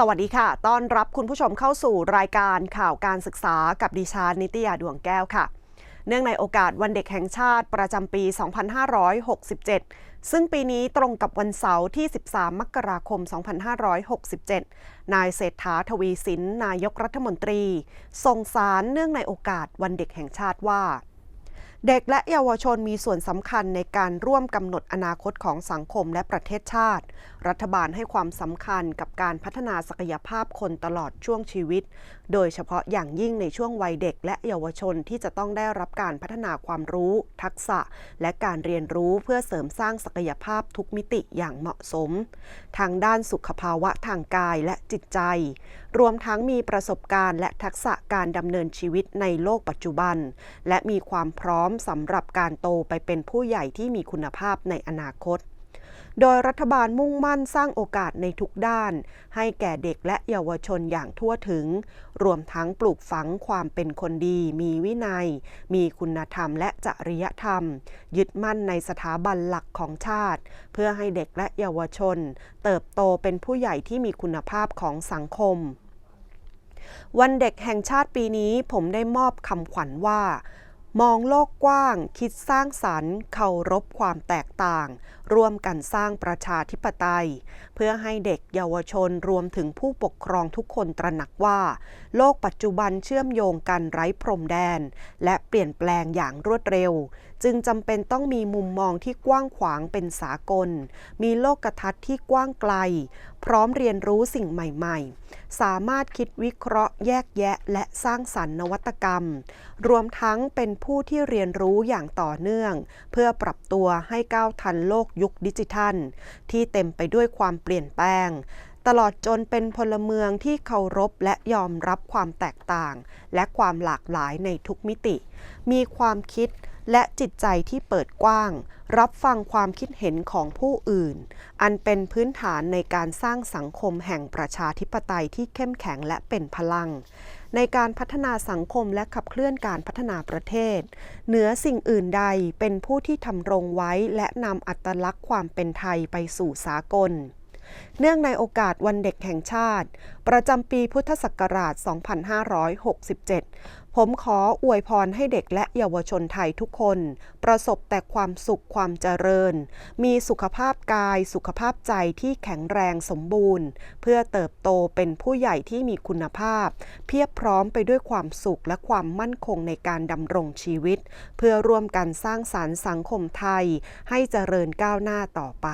สวัสดีค่ะ ต้อนรับคุณผู้ชมเข้าสู่รายการข่าวการศึกษากับดิฉันนิตยาดวงแก้วค่ะ เนื่องในโอกาสวันเด็กแห่งชาติประจำปี 2567 ซึ่งปีนี้ตรงกับวันเสาร์ที่ 13 มกราคม 2567 นายเศรษฐาทวีสิน นายกรัฐมนตรีส่งสารเนื่องในโอกาสวันเด็กแห่งชาติว่า เด็กและเยาวชนมีส่วนสำคัญในการร่วมกำหนดอนาคตของสังคมและประเทศชาติ รัฐบาลให้ความสำคัญกับการพัฒนาศักยภาพคนตลอดช่วงชีวิต โดยเฉพาะอย่างยิ่งในช่วงวัยเด็กและเยาวชนที่จะต้องได้รับการพัฒนาความรู้ ทักษะ และการเรียนรู้เพื่อเสริมสร้างศักยภาพทุกมิติอย่างเหมาะสม ทางด้านสุขภาวะทางกายและจิตใจรวมทั้งมีประสบการณ์และทักษะการดำเนินชีวิตในโลกปัจจุบัน และมีความพร้อมสำหรับการโตไปเป็นผู้ใหญ่ที่มีคุณภาพในอนาคต โดยรัฐบาลมุ่งมั่นสร้างโอกาสในทุกด้าน ให้แก่เด็กและเยาวชนอย่างทั่วถึง รวมทั้งปลูกฝังความเป็นคนดี มีวินัย มีคุณธรรมและจริยธรรม ยึดมั่นในสถาบันหลักของชาติ เพื่อให้เด็กและเยาวชน เติบโตเป็นผู้ใหญ่ที่มีคุณภาพของสังคม วันเด็กแห่งชาติปีนี้ผมได้มอบคำขวัญว่ามองโลกกว้าง คิดสร้างสรรค์ เคารพความแตกต่าง ร่วมกันสร้างประชาธิปไตย เพื่อให้เด็กเยาวชนรวมถึงผู้ปกครองทุกคนตระหนักว่า โลกปัจจุบันเชื่อมโยงกันไร้พรมแดน และเปลี่ยนแปลงอย่างรวดเร็ว จึงจำเป็นต้องมีมุมมองที่กว้างขวางเป็นสากล มีโลกทัศน์ที่กว้างไกล พร้อมเรียนรู้สิ่งใหม่ ๆ สามารถคิดวิเคราะห์แยกแยะและสร้างสรรค์นวัตกรรม รวมทั้งเป็นผู้ที่เรียนรู้อย่างต่อเนื่อง เพื่อปรับตัวให้ก้าวทันโลกยุคดิจิทัล ที่เต็มไปด้วยความเปลี่ยนแปลง ตลอดจนเป็นพลเมืองที่เคารพและยอมรับความแตกต่าง และความหลากหลายในทุกมิติ มีความคิด และจิตใจที่เปิดกว้าง รับฟังความคิดเห็นของผู้อื่น อันเป็นพื้นฐานในการสร้างสังคมแห่งประชาธิปไตยที่เข้มแข็งและเป็นพลัง ในการพัฒนาสังคมและขับเคลื่อนการพัฒนาประเทศ เหนือสิ่งอื่นใดเป็นผู้ที่ทำรงไว้และนำอัตลักษณ์ความเป็นไทยไปสู่สากล เนื่องในโอกาสวันเด็กแห่งชาติ ประจำปีพุทธศักราช 2567 ผมขออวยพรให้เด็กและเยาวชนไทยทุกคน ประสบแต่ความสุขความเจริญ มีสุขภาพกายสุขภาพใจที่แข็งแรงสมบูรณ์ เพื่อเติบโตเป็นผู้ใหญ่ที่มีคุณภาพ เพียบพร้อมไปด้วยความสุขและความมั่นคงในการดำรงชีวิต เพื่อร่วมกันสร้างสารรค์สังคมไทยให้เจริญก้าวหน้าต่อไป